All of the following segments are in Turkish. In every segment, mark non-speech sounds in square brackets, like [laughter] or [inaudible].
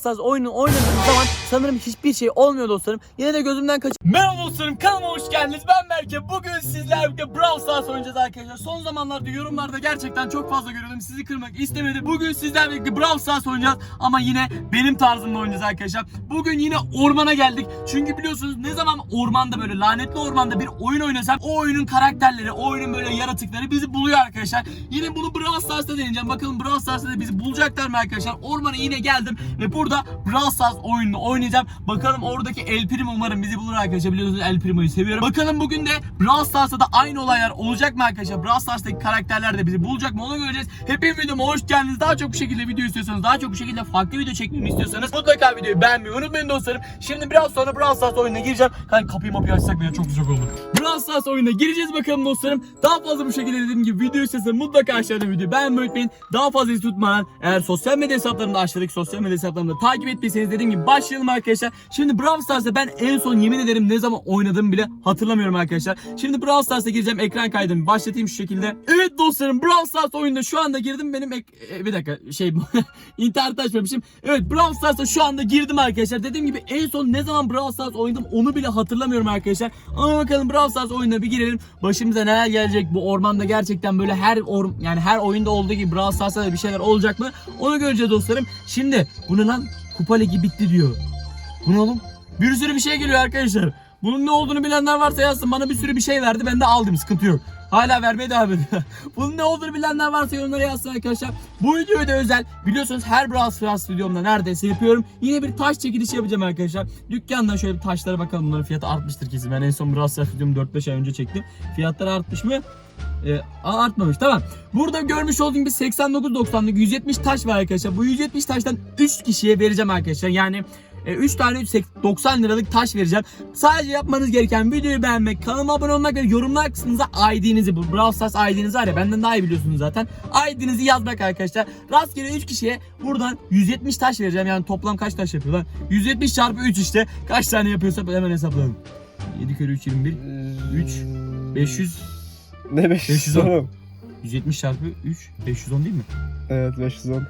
Stars oyunu oynadığım zaman sanırım hiçbir şey olmuyor dostlarım. Yine de gözümden kaç... Merhaba dostlarım kanalıma hoş geldiniz. Ben Berke. Bugün sizlerle birlikte Brawl Stars oynayacağız arkadaşlar. Son zamanlarda yorumlarda gerçekten çok fazla görüyordum. Sizi kırmak istemedim. Bugün sizlerle birlikte Brawl Stars oynayacağız. Ama yine benim tarzımda oynayacağız arkadaşlar. Bugün yine ormana geldik. Çünkü biliyorsunuz ne zaman ormanda böyle lanetli ormanda bir oyun oynasam o oyunun karakterleri, o oyunun böyle yaratıkları bizi buluyor arkadaşlar. Yine bunu Brawl Stars'ta deneyeceğim. Bakalım Brawl Stars'ta da bizi bulacaklar mı arkadaşlar? Ormana yine geldim ve burada Brawl Stars oyununu oynayacağım. Bakalım oradaki El Primo umarım bizi bulur arkadaşlar. Biliyorsunuz El Primo'yu seviyorum. Bakalım bugün de Brawl Stars'ta da aynı olaylar olacak mı arkadaşlar? Brawl Stars'taki karakterler de bizi bulacak mı onu göreceğiz. Hepiniz videoma hoş geldiniz. Daha çok bu şekilde video istiyorsanız, daha çok bu şekilde farklı video çekmemi istiyorsanız mutlaka videoyu beğenmeyi unutmayın dostlarım. Şimdi biraz sonra Brawl Stars oyununa gireceğim. Kanka kapıyı mapıyı açsak bile çok güzel olur. Brawl Stars oyununa gireceğiz bakalım dostlarım. Daha fazla bu şekilde dediğim gibi video istiyorsanız mutlaka aşağıda videoyu beğenmeyi unutmayın. Daha fazla tutmadan eğer sosyal medya hesaplarımda aşağıdaki sosyal medya hesaplarımda takip ettiyseniz dediğim gibi başlayalım arkadaşlar. Şimdi Brawl Stars'ta ben en son yemin ederim ne zaman oynadığımı bile hatırlamıyorum arkadaşlar. Şimdi Brawl Stars'a gireceğim ekran kaydımı başlatayım şu şekilde. Evet dostlarım Brawl Stars oyununa şu anda girdim. Benim ek- e, bir dakika şey [laughs] internet açmamışım. Evet Brawl Stars'a şu anda girdim arkadaşlar. Dediğim gibi en son ne zaman Brawl Stars oynadım onu bile hatırlamıyorum arkadaşlar. Ama bakalım Brawl Stars oyununa bir girelim. Başımıza neler gelecek bu ormanda gerçekten böyle her or yani her oyunda olduğu gibi Brawl Stars'ta da bir şeyler olacak mı? Onu göreceğiz dostlarım. Şimdi bu ne lan? Kupa ligi bitti diyor. Bu ne oğlum? Bir sürü bir şey geliyor arkadaşlar. Bunun ne olduğunu bilenler varsa yazsın. Bana bir sürü bir şey verdi. Ben de aldım. Sıkıntı yok. Hala vermeye devam ediyor. [laughs] Bunun ne olduğunu bilenler varsa yorumlara yazsın arkadaşlar. Bu videoyu da özel. Biliyorsunuz her Brawl Stars videomda neredeyse yapıyorum. Yine bir taş çekilişi yapacağım arkadaşlar. Dükkandan şöyle bir taşlara bakalım. Bunların fiyatı artmıştır kesin. Ben en son Brawl Stars videomu 4-5 ay önce çektim. Fiyatlar artmış mı? Aa, artmamış tamam. Burada görmüş olduğum gibi 89.90'lık 170 taş var arkadaşlar. Bu 170 taştan 3 kişiye vereceğim arkadaşlar. Yani 3 tane 90 liralık taş vereceğim. Sadece yapmanız gereken videoyu beğenmek, kanalıma abone olmak ve yorumlar kısmınıza ID'nizi, bu Brawl Stars ID'nizi var ya benden daha iyi biliyorsunuz zaten. ID'nizi yazmak arkadaşlar. Rastgele 3 kişiye buradan 170 taş vereceğim. Yani toplam kaç taş yapıyor lan? 170 çarpı 3 işte. Kaç tane yapıyorsa hemen hesaplayalım. 7 kere 3 21. 3, 500, Ne 500 510. oğlum? 170 çarpı 3, 510 değil mi? Evet 510.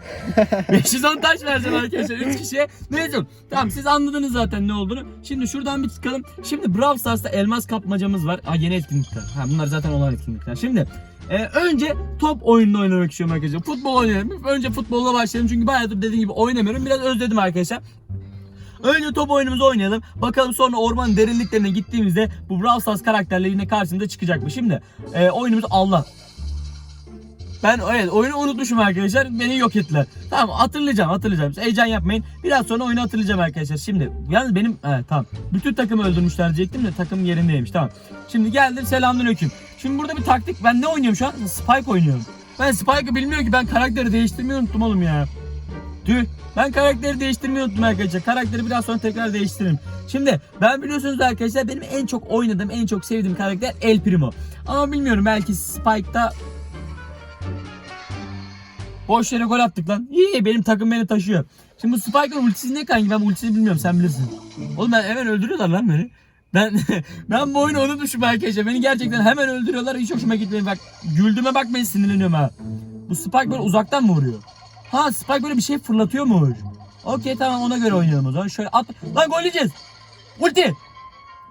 510 [laughs] taş vereceğim arkadaşlar 3 kişiye. Neyse tamam siz anladınız zaten ne olduğunu. Şimdi şuradan bir çıkalım. Şimdi Brawl Stars'ta elmas kapmacamız var. Aa yeni etkinlikler. Ha bunlar zaten olan etkinlikler. Şimdi e, önce top oyununu oynamak istiyorum arkadaşlar. Futbol oynayalım. Önce futbolla başlayalım çünkü bayağıdır dediğim gibi oynamıyorum. Biraz özledim arkadaşlar. Önce top oyunumuzu oynayalım. Bakalım sonra ormanın derinliklerine gittiğimizde bu Brawl Stars karakterleri yine karşımıza çıkacak mı? Şimdi e, oyunumuz Allah. Ben evet oyunu unutmuşum arkadaşlar. Beni yok ettiler. Tamam hatırlayacağım hatırlayacağım. Heyecan yapmayın. Biraz sonra oyunu hatırlayacağım arkadaşlar. Şimdi yalnız benim evet tamam. Bütün takımı öldürmüşler diyecektim de takım yerindeymiş tamam. Şimdi geldim selamünaleyküm. Şimdi burada bir taktik ben ne oynuyorum şu an? Spike oynuyorum. Ben Spike'ı bilmiyorum ki ben karakteri değiştirmeyi unuttum oğlum ya. Tüh. Ben karakteri değiştirmeyi unuttum arkadaşlar. Karakteri biraz sonra tekrar değiştiririm. Şimdi ben biliyorsunuz arkadaşlar benim en çok oynadığım, en çok sevdiğim karakter El Primo. Ama bilmiyorum belki Spike'da Boş yere gol attık lan. İyi benim takım beni taşıyor. Şimdi bu Spike'ın ultisi ne kanki ben ultisini bilmiyorum sen bilirsin. Oğlum ben hemen öldürüyorlar lan beni. Ben [laughs] ben bu oyunu unutmuşum arkadaşlar. Beni gerçekten hemen öldürüyorlar. Hiç hoşuma gitmiyor. Bak güldüğüme bakmayın sinirleniyorum ha. Bu Spike böyle uzaktan mı vuruyor? Ha Spike böyle bir şey fırlatıyormuş. Okey tamam ona göre oynayalım o zaman. Şöyle at. Lan gol yiyeceğiz. Ulti.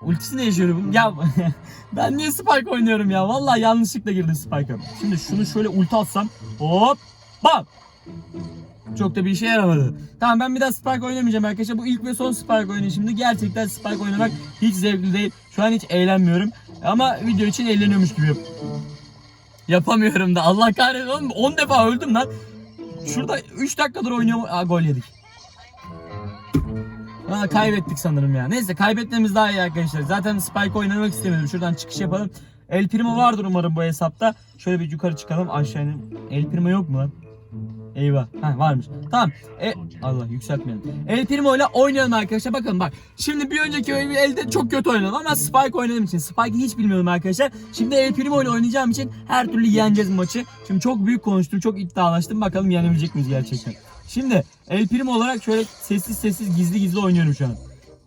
Ultisi ne yaşıyor bu? Ya [laughs] ben niye Spike oynuyorum ya? Vallahi yanlışlıkla girdim Spike'a. Şimdi şunu şöyle ulti atsam. Hop. Bam. Çok da bir işe yaramadı. Tamam ben bir daha Spike oynamayacağım arkadaşlar. Bu ilk ve son Spike oyunu şimdi. Gerçekten Spike oynamak hiç zevkli değil. Şu an hiç eğlenmiyorum. Ama video için eğleniyormuş gibi yap- Yapamıyorum da. Allah kahretsin oğlum 10 defa öldüm lan. Şurada 3 dakikadır oynuyorum. Aa gol yedik. Aa, kaybettik sanırım ya. Neyse kaybetmemiz daha iyi arkadaşlar. Zaten Spike oynamak istemedim. Şuradan çıkış yapalım. El Primo vardır umarım bu hesapta. Şöyle bir yukarı çıkalım aşağı inelim. El Primo yok mu lan? Eyvah. Ha varmış. Tamam. E, Allah yükseltmeyelim. El Primo ile oynayalım arkadaşlar. Bakın bak. Şimdi bir önceki elde çok kötü oynadım ama Spike oynadığım için. Spike'ı hiç bilmiyordum arkadaşlar. Şimdi El Primo ile oynayacağım için her türlü yeneceğiz maçı. Şimdi çok büyük konuştum. Çok iddialaştım. Bakalım yenebilecek miyiz gerçekten. Şimdi El Primo olarak şöyle sessiz sessiz gizli gizli oynuyorum şu an.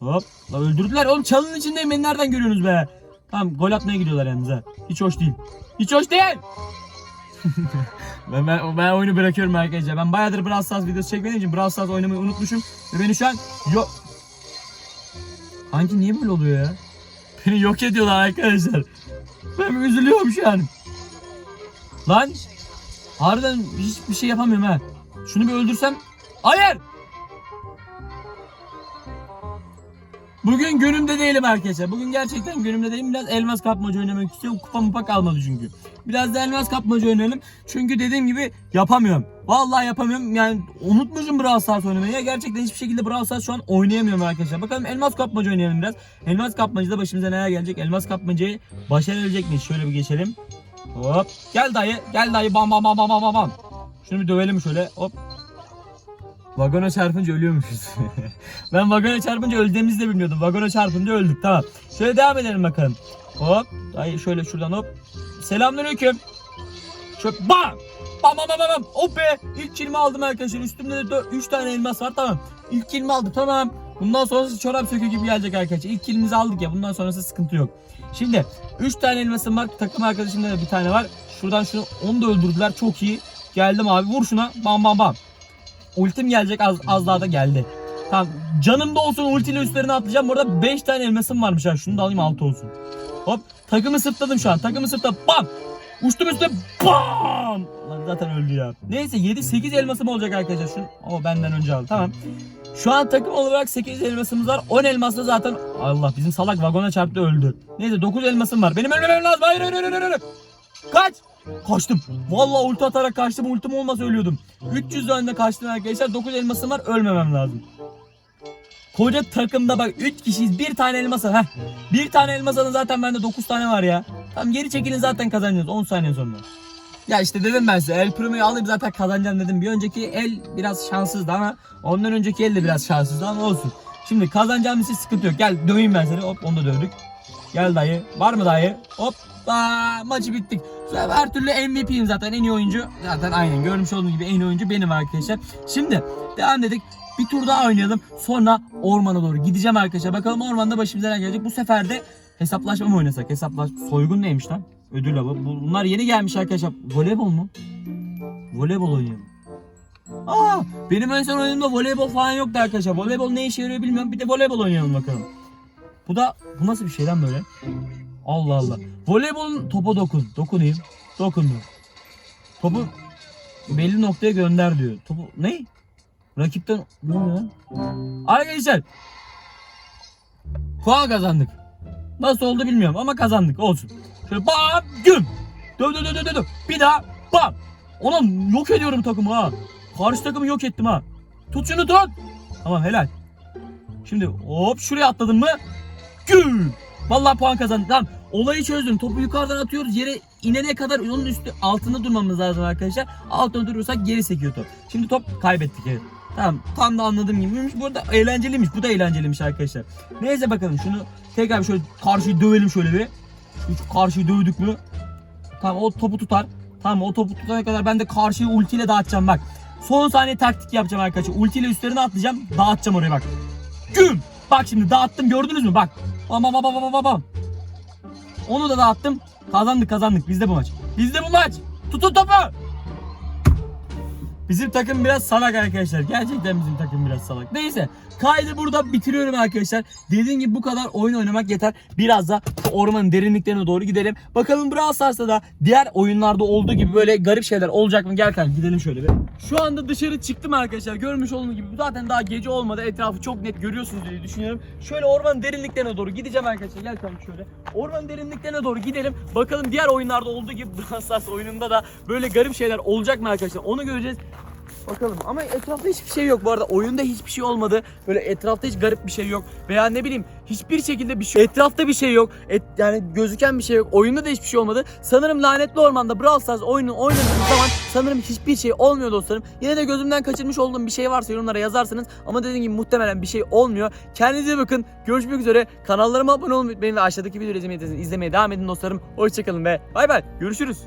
Hop. La öldürdüler. Oğlum çalının içindeyim. Beni nereden görüyorsunuz be? Tamam gol atmaya gidiyorlar yalnız ha. Hiç hoş değil. Hiç hoş değil. [laughs] ben, ben, ben oyunu bırakıyorum arkadaşlar. Ben bayağıdır Brawl Stars videosu çekmediğim için Brawl Stars oynamayı unutmuşum. Ve beni şu an yok... Hangi niye böyle oluyor ya? [laughs] Beni yok ediyorlar arkadaşlar. Ben üzülüyorum şu an. Lan! Harbiden hiçbir şey yapamıyorum ha. Şunu bir öldürsem... Hayır! Bugün günümde değilim arkadaşlar. Bugün gerçekten günümde değilim. Biraz elmas kapmaca oynamak istiyorum. Kupa mupa kalmadı çünkü. Biraz da elmas kapmaca oynayalım. Çünkü dediğim gibi yapamıyorum. Vallahi yapamıyorum. Yani unutmuşum Brawl Stars oynamayı. Ya gerçekten hiçbir şekilde Brawl Stars şu an oynayamıyorum arkadaşlar. Bakalım elmas kapmaca oynayalım biraz. Elmas kapmacada başımıza neler gelecek? Elmas kapmacayı başarabilecek miyiz? Şöyle bir geçelim. Hop. Gel dayı. Gel dayı. Bam bam bam bam bam bam. Şunu bir dövelim şöyle. Hop. Vagona çarpınca ölüyormuşuz. [laughs] ben vagona çarpınca öldüğümüzü de bilmiyordum. Vagona çarpınca öldük tamam. Şöyle devam edelim bakalım. Hop. Ay şöyle şuradan hop. Selamünaleyküm. Şöyle bam. Bam bam bam bam. Hop be. İlk kilimi aldım arkadaşlar. Üstümde de 3 tane elmas var tamam. İlk kilimi aldım tamam. Bundan sonrası çorap sökü gibi gelecek arkadaşlar. İlk kilimizi aldık ya. Bundan sonrası sıkıntı yok. Şimdi 3 tane elmasım var. Takım arkadaşımda da bir tane var. Şuradan şunu onu da öldürdüler. Çok iyi. Geldim abi. Vur şuna. Bam bam bam. Ultim gelecek az, az daha da geldi. Tamam canımda olsun ultiyle üstlerine atlayacağım. Bu arada 5 tane elmasım varmış ha. Şunu da alayım 6 olsun. Hop takımı sırtladım şu an. Takımı sırtladım. Bam! Uçtum üstüne bam! Lan zaten öldü ya. Neyse 7-8 elmasım olacak arkadaşlar. Şunu o benden önce aldı. Tamam. Şu an takım olarak 8 elmasımız var. 10 elmasla zaten Allah bizim salak vagona çarptı öldü. Neyse 9 elmasım var. Benim ölmemem lazım. Hayır hayır hayır hayır. hayır. Kaç! Kaçtım. Vallahi ulti atarak kaçtım. Ultim olmasa ölüyordum. 300 önde kaçtım arkadaşlar. 9 elmasım var. Ölmemem lazım. Koca takımda bak 3 kişiyiz. Bir tane elmas var. Heh. Bir tane elmas alın zaten bende 9 tane var ya. Tamam geri çekilin zaten kazanacağız 10 saniye sonra. Ya işte dedim ben size El Primo'yu alayım zaten kazanacağım dedim. Bir önceki el biraz şanssızdı ama ondan önceki el de biraz şanssızdı ama olsun. Şimdi kazanacağım için sıkıntı yok. Gel döveyim ben seni. Hop onu da dövdük. Gel dayı. Var mı dayı? Hop. Maçı bittik. Her türlü MVP'yim zaten en iyi oyuncu. Zaten aynen görmüş olduğunuz gibi en iyi oyuncu benim arkadaşlar. Şimdi devam dedik. Bir tur daha oynayalım. Sonra ormana doğru gideceğim arkadaşlar. Bakalım ormanda başımıza ne gelecek. Bu sefer de hesaplaşma mı oynasak? Hesaplaş soygun neymiş lan? Ödül avı. Bu- Bunlar yeni gelmiş arkadaşlar. Voleybol mu? Voleybol oynayalım. Aa, benim en son oyunumda voleybol falan yoktu arkadaşlar. Voleybol ne işe yarıyor bilmiyorum. Bir de voleybol oynayalım bakalım. Bu da bu nasıl bir şey lan böyle? Allah Allah. Voleybolun topa dokun. Dokunayım. Dokundum. Topu belli noktaya gönder diyor. Topu ne? Rakipten ne oluyor? Arkadaşlar puan kazandık. Nasıl oldu bilmiyorum ama kazandık olsun. Şöyle bam güm. Döv döv döv döv döv. Bir daha bam. Ulan yok ediyorum takımı ha. Karşı takımı yok ettim ha. Tut şunu tut. Tamam helal. Şimdi hop şuraya atladın mı? Güm. Vallahi puan kazandık. Tamam. Olayı çözdüm. Topu yukarıdan atıyoruz. Yere inene kadar onun üstü altında durmamız lazım arkadaşlar. Altında durursak geri sekiyor top. Şimdi top kaybettik evet. Tamam tam da anladığım gibiymiş. Bu arada eğlenceliymiş. Bu da eğlenceliymiş arkadaşlar. Neyse bakalım şunu tekrar şöyle karşıyı dövelim şöyle bir. Şu karşıyı dövdük mü? Tamam o topu tutar. Tamam o topu tutana kadar ben de karşıyı ultiyle dağıtacağım bak. Son saniye taktik yapacağım arkadaşlar. Ultiyle üstlerine atlayacağım. Dağıtacağım oraya bak. Güm. Bak şimdi dağıttım gördünüz mü? Bak. Bam bam bam bam bam bam. Onu da dağıttım. Kazandık kazandık. Bizde bu maç. Bizde bu maç. Tutun topu. Bizim takım biraz salak arkadaşlar. Gerçekten bizim takım biraz salak. Neyse. Kaydı burada bitiriyorum arkadaşlar. Dediğim gibi bu kadar oyun oynamak yeter. Biraz da ormanın derinliklerine doğru gidelim. Bakalım Brawl Stars'ta da diğer oyunlarda olduğu gibi böyle garip şeyler olacak mı? Gel kanka gidelim şöyle bir. Şu anda dışarı çıktım arkadaşlar. Görmüş olduğunuz gibi zaten daha gece olmadı. Etrafı çok net görüyorsunuz diye düşünüyorum. Şöyle ormanın derinliklerine doğru gideceğim arkadaşlar. Gel kanka şöyle. Ormanın derinliklerine doğru gidelim. Bakalım diğer oyunlarda olduğu gibi Brawl Stars oyununda da böyle garip şeyler olacak mı arkadaşlar? Onu göreceğiz. Bakalım. Ama etrafta hiçbir şey yok. Bu arada oyunda hiçbir şey olmadı. Böyle etrafta hiç garip bir şey yok. Veya ne bileyim hiçbir şekilde bir şey etrafta bir şey yok. Et, yani gözüken bir şey yok. Oyunda da hiçbir şey olmadı. Sanırım lanetli ormanda Brawl Stars oyunu oynadığım zaman sanırım hiçbir şey olmuyor dostlarım. Yine de gözümden kaçırmış olduğum bir şey varsa yorumlara yazarsınız ama dediğim gibi muhtemelen bir şey olmuyor. Kendinize bakın. Görüşmek üzere. Kanallarıma abone olmayı unutmayın ve aşağıdaki videoyu izlemeye devam edin dostlarım. Hoşçakalın ve bay bay. Görüşürüz